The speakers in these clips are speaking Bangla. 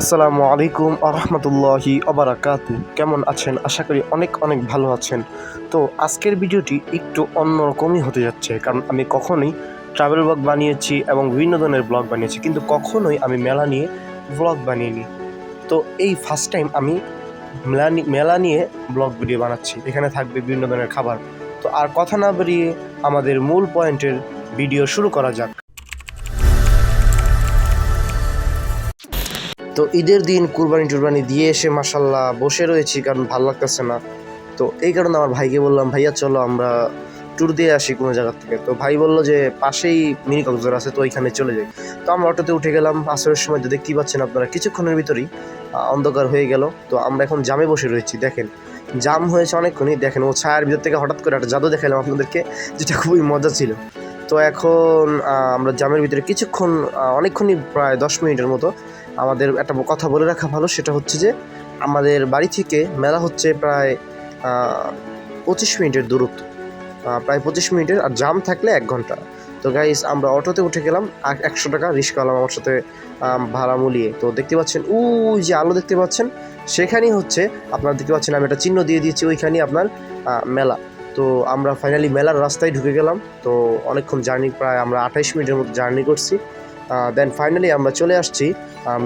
আসসালামু আলাইকুম আরহামতুল্লাহি অবরাকাতু। কেমন আছেন? আশা করি অনেক অনেক ভালো আছেন। তো আজকের ভিডিওটি একটু অন্যরকমই হতে যাচ্ছে, কারণ আমি কখনোই ট্রাভেল ব্লগ বানিয়েছি এবং বিভিন্ন ধরনের ব্লগ বানিয়েছি, কিন্তু কখনোই আমি মেলা নিয়ে ব্লগ বানিয়েনি তো এই ফার্স্ট টাইম আমি মেলা মেলা নিয়ে ব্লগ ভিডিও বানাচ্ছি, এখানে থাকবে বিভিন্ন ধরনের খাবার। তো আর কথা না বেরিয়ে আমাদের মূল পয়েন্টের ভিডিও শুরু করা যাক। তো ঈদের দিন কুরবানি টুরবানি দিয়ে এসে মাসাল্লাহ বসে রয়েছি, কারণ ভালো লাগতেছে না। তো এই কারণে আমার ভাইকে বললাম, ভাইয়া, চলো আমরা ট্যুর দিয়ে আসি কোনো জায়গার থেকে। তো ভাই বলল যে, পাশেই মিনি কক্সবাজার আছে, তো ওইখানে চলে যাই। তো আমরা অটোতে উঠে গেলাম, আসরের সময় তো দেখতেই পাচ্ছেন আপনারা, কিছুক্ষণের ভিতরেই অন্ধকার হয়ে গেল। তো আমরা এখন জামে বসে রয়েছি, দেখেন। জাম হয়েছে অনেকক্ষণই, দেখেন, ও ছায়ার ভিতর থেকে হঠাৎ করে একটা জাদু দেখালাম আপনাদেরকে, যেটা খুবই মজা ছিল। তো এখন আমরা জামের ভিতরে কিছুক্ষণ অনেকক্ষণই প্রায় দশ মিনিটের মতো আমাদের একটা কথা বলে রাখা ভালো, সেটা হচ্ছে যে আমাদের বাড়ি থেকে মেলা হচ্ছে প্রায় পঁচিশ মিনিটের দূরত্ব। প্রায় পঁচিশ মিনিটের, আর জাম থাকলে এক ঘণ্টা। তো গাইস আমরা অটোতে উঠে গেলাম একশো টাকা রিস্ক আলাম আমার সাথে ভাড়া মুলিয়ে। তো দেখতে পাচ্ছেন, ওই যে আলো দেখতে পাচ্ছেন, সেখানেই হচ্ছে, আপনারা দেখতে পাচ্ছেন আমি একটা চিহ্ন দিয়ে দিয়েছি, ওইখানেই আপনার মেলা। তো আমরা ফাইনালি মেলার রাস্তায় ঢুকে গেলাম। তো অনেকক্ষণ জার্নি প্রায় আমরা আঠাইশ মিনিটের মতো জার্নি করছি। দেন ফাইনালি আমরা চলে আসছি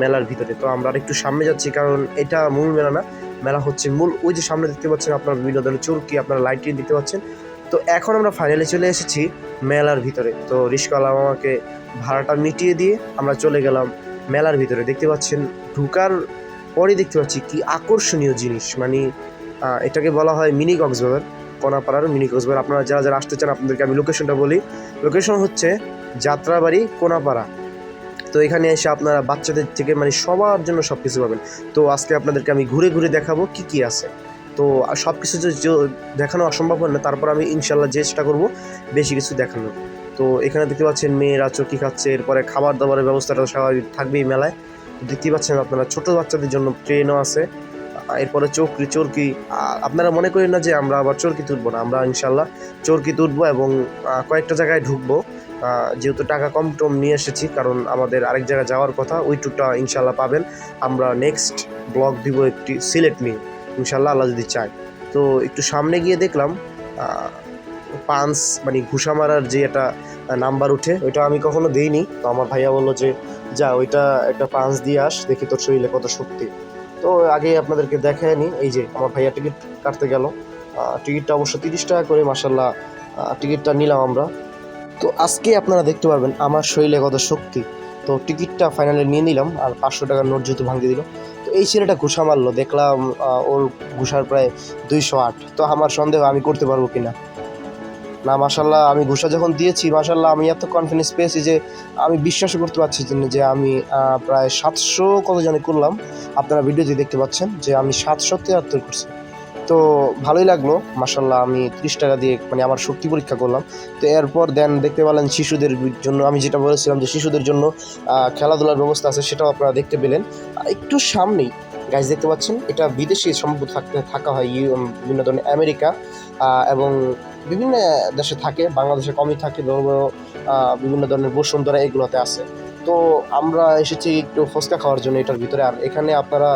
মেলার ভিতরে। তো আমরা আর একটু সামনে যাচ্ছি কারণ এটা মূল মেলা না। মেলা হচ্ছে মূল ওই যে সামনে দেখতে পাচ্ছেন আপনার বিভিন্ন ধরনের চুরকি, আপনার লাইটিং দেখতে পাচ্ছেন। তো এখন আমরা ফাইনালি চলে এসেছি মেলার ভিতরে। তো রিস্কওয়ালা আমাকে ভাড়াটা মিটিয়ে দিয়ে আমরা চলে গেলাম মেলার ভিতরে। দেখতে পাচ্ছেন, ঢুকার পরে দেখতে পাচ্ছি কি আকর্ষণীয় জিনিস। মানে এটাকে বলা হয় মিনি কক্সবাজার। কোনাপাড়ার মিনি কক্সবাজার আপনারা যারা যারা আসতে চান, আপনাদেরকে আমি লোকেশনটা বলি। লোকেশন হচ্ছে যাত্রাবাড়ি কোনাপাড়া। তো এখানে এসে আপনারা বাচ্চাদের থেকে মানে সবার জন্য সব কিছু পাবেন। তো আজকে আপনাদেরকে আমি ঘুরে ঘুরে দেখাবো কি কি আছে। তো সব কিছু দেখানো অসম্ভব হয় না, তারপর আমি ইনশাল্লাহ চেষ্টা করব বেশি কিছু দেখানোর। তো এখানে দেখতে পাচ্ছেন মেয়েরা চকি খাচ্ছে, এরপরে খাবার দাবারের ব্যবস্থাটা স্বাভাবিক থাকবেই মেলায়। তো দেখতেই পাচ্ছেন আপনারা ছোট বাচ্চাদের জন্য ট্রেনও আছে। এরপরে চৌকি চরকি আপনারা মনে করেন না যে আমরা আবার চরকি তুলবো না, আমরা ইনশাল্লাহ চরকি তুলবো এবং কয়েকটা জায়গায় ঢুকবো। যেহেতু টাকা কম টম নিয়ে এসেছি, কারণ আমাদের আরেক জায়গায় যাওয়ার কথা, ওই ট্যুরটা ইনশাল্লাহ পাবেন। আমরা নেক্সট ব্লগ দিব একটি সিলেট নিয়ে ইনশাল্লাহ আল্লাহ যদি চায়। তো একটু সামনে গিয়ে দেখলাম পান্স মানে ঘুষা মারার যে একটা নাম্বার উঠে, ওইটা আমি কখনো দেইনি। তো আমার ভাইয়া বলল যে, যা, ওইটা একটা পান্স দিয়ে আস, দেখি তোর শরীরে কত শক্তি। তো আগে আপনাদেরকে দেখায় নি, এই যে আমার ভাইয়া টিকিট কাটতে গেল। টিকিটটা অবশ্য তিরিশ টাকা করে মাসাল্লাহ টিকিটটা নিলাম আমরা। তো আজকে আপনারা দেখতে পারবেন আমার শরীরে কত শক্তি। তো টিকিটটা ফাইনালি নিয়ে নিলাম, আর পাঁচশো টাকার নোট যেহেতু ভাঙতে দিল। তো এই ছেলেটা ঘুষা মারলো দেখলাম ওর ঘুষার প্রায় দুইশো আট। তো আমার সন্দেহ আমি করতে পারব কিনা। না মাসাল্লাহ আমি ঘুষা যখন দিয়েছি মাসাল্লাহ আমি এত কনফিডেন্স পেয়েছি যে আমি বিশ্বাসও করতে পারছি যে- আমি প্রায় সাতশো কত জানি করলাম। আপনারা ভিডিওতে দেখতে পাচ্ছেন যে আমি সাতশো তিয়াত্তর করছি। তো ভালোই লাগল মাসাল্লাহ আমি ত্রিশ টাকা দিয়ে মানে আমার শক্তি পরীক্ষা করলাম। তো এরপর দেন দেখতে পেলেন শিশুদের জন্য, আমি যেটা বলেছিলাম যে, শিশুদের জন্য খেলাধুলার ব্যবস্থা আছে, সেটাও আপনারা দেখতে পেলেন। একটু সামনেই গাছ দেখতে পাচ্ছেন, এটা বিদেশি সম্ভব থাকতে, থাকা হয় ইউ বিভিন্ন ধরনের আমেরিকা এবং বিভিন্ন দেশে থাকে, বাংলাদেশে কমই থাকে বিভিন্ন ধরনের বসুন্ধরা এগুলোতে আছে। তো আমরা এসেছি একটু ফুচকা খাওয়ার জন্য এটার ভিতরে, আর এখানে আপনারা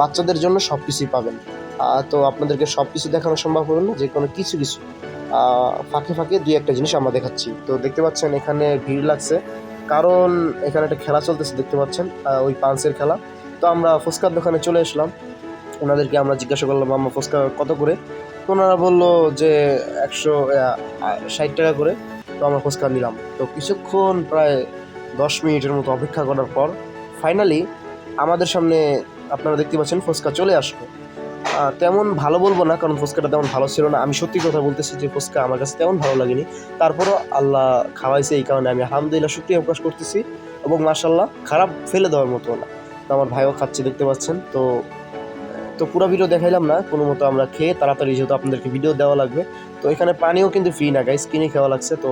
বাচ্চাদের জন্য সব কিছুই পাবেন তো আপনাদেরকে সব কিছু দেখানো সম্ভব হবে না, যে কোনো কিছু কিছু। ফাঁকে ফাঁকে দুই একটা জিনিস আমরা দেখাচ্ছি। তো দেখতে পাচ্ছেন, এখানে ভিড় লাগছে, কারণ এখানে একটা খেলা চলতেছে, দেখতে পাচ্ছেন ওই পান্সের খেলা। তো আমরা ফুচকার দোকানে চলে আসলাম। ওনাদেরকে আমরা জিজ্ঞাসা করলাম আমরা ফুচকা কত করে? তো ওনারা বলল যে, একশো ষাট টাকা করে। তো আমরা ফুচকা নিলাম। তো কিছুক্ষণ প্রায় দশ মিনিটের মতো অপেক্ষা করার পর ফাইনালি আমাদের সামনে আপনারা দেখতে পাচ্ছেন ফুচকা চলে আসলো। তেমন ভালো বলব না, কারণ ফুচকাটা তেমন ভালো ছিল না। আমি সত্যি কথা বলতেছি যে, ফুচকা আমার কাছে তেমন ভালো লাগেনি। তারপরও আল্লাহ খাওয়াইছে এই কারণে আমি আলহামদুলিল্লাহ শুক্রিয়া প্রকাশ করতেছি এবং মার্শাল্লাহ খারাপ ফেলে দেওয়ার মতো না। তো আমার ভাইও খাচ্ছে, দেখতে পাচ্ছেন। তো তো পুরো ভিডিও দেখাইলাম না, কোনো মতো আমরা খেয়ে তাড়াতাড়ি যেহেতু আপনাদেরকে ভিডিও দেওয়া লাগবে। তো এখানে পানিও কিন্তু ফ্রি না গাইস কিনে খাওয়া লাগছে। তো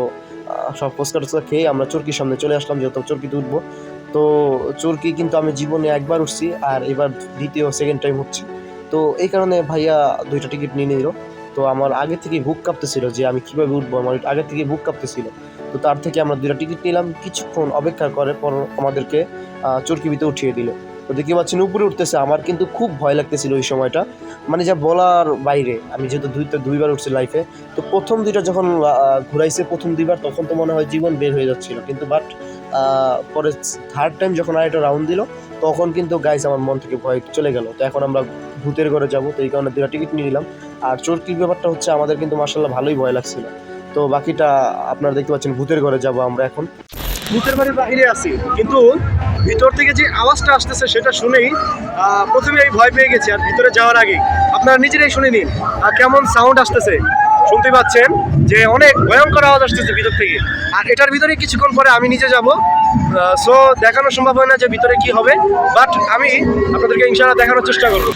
সব ফুচকা টুচকা খেয়ে আমরা চরকির সামনে চলে আসলাম, যেহেতু চরকিতে উঠবো। তো চরকি কিন্তু আমি জীবনে একবার উঠছি, আর এবার দ্বিতীয় সেকেন্ড টাইম হচ্ছে তো এই কারণে ভাইয়া দুইটা টিকিট নিয়ে নিল। তো আমার আগে থেকে বুক কাঁপতেছিল যে আমি কীভাবে উঠবো আমার আগে থেকে বুক কাঁপতেছিল। তো তার থেকে আমরা দুইটা টিকিট নিলাম কিছুক্ষণ অপেক্ষা করে পর আমাদেরকে আহ, চরকি ভিতরে উঠিয়ে দিল। তো দেখতে পাচ্ছেন উপরে উঠতেছে আমার কিন্তু খুব ভয় লাগতেছিল ওই সময়টা। মানে যা বলার বাইরে আমি যেহেতু দুই দুইবার উঠছি লাইফে তো প্রথম দুইটা যখন ঘুরাইছে প্রথম দুইবার তখন তো মনে হয় জীবন বের হয়ে যাচ্ছিল। কিন্তু বাট পরে থার্ড টাইম যখন আর একটা রাউন্ড দিল তখন কিন্তু গাইস আমার মন থেকে ভয় চলে গেল। তো এখন আমরা ভূতের ঘরে যাব, তো এই কারণে দুটা টিকিট নিয়ে নিলাম। আর চোরকির ব্যাপারটা হচ্ছে, আমাদের কিন্তু মার্শাল্লাহ ভালোই ভয় লাগছিল। তো বাকিটা আপনারা দেখতে পাচ্ছেন, ভূতের ঘরে যাব আমরা এখন। ভূতের বাড়ির বাহিরে আছি, কিন্তু ভিতর থেকে যে আওয়াজটা আসতেছে, সেটা শুনেই প্রথমে আমি ভয় পেয়ে গেছি, আর ভিতরে যাওয়ার আগে আপনারা নিজেরাই শুনে নিন, আর কেমন সাউন্ড আসতেছে। শুনতে পাচ্ছেন যে অনেক ভয়ঙ্কর আওয়াজ আসতেছে ভিতর থেকে। আর এটার ভিতরে কিছুক্ষণ পরে আমি নিজে যাব। সো দেখানো সম্ভব হয় না যে ভিতরে কি হবে বাট আমি আপনাদেরকে ইনশাআল্লাহ দেখানোর চেষ্টা করব।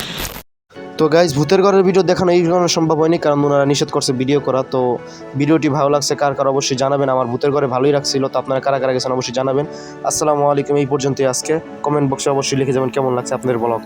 তো গাইজ ভূতের ঘরের ভিডিও দেখানো এই কারণে সম্ভব হয়নি, কারণ ওনারা নিষেধ করছে ভিডিও করা। তো ভিডিওটি ভালো লাগছে, কার কার অবশ্যই জানাবেন। আমার ভূতের ঘরে ভালোই রাখছিল, তো আপনারা কারা কারা গেছেন অবশ্যই জানাবেন। আসসালামু আলাইকুম, এই পর্যন্তই আজকে। কমেন্ট বক্সে অবশ্যই লিখে যাবেন, কেমন লাগছে আপনাদের ব্লগ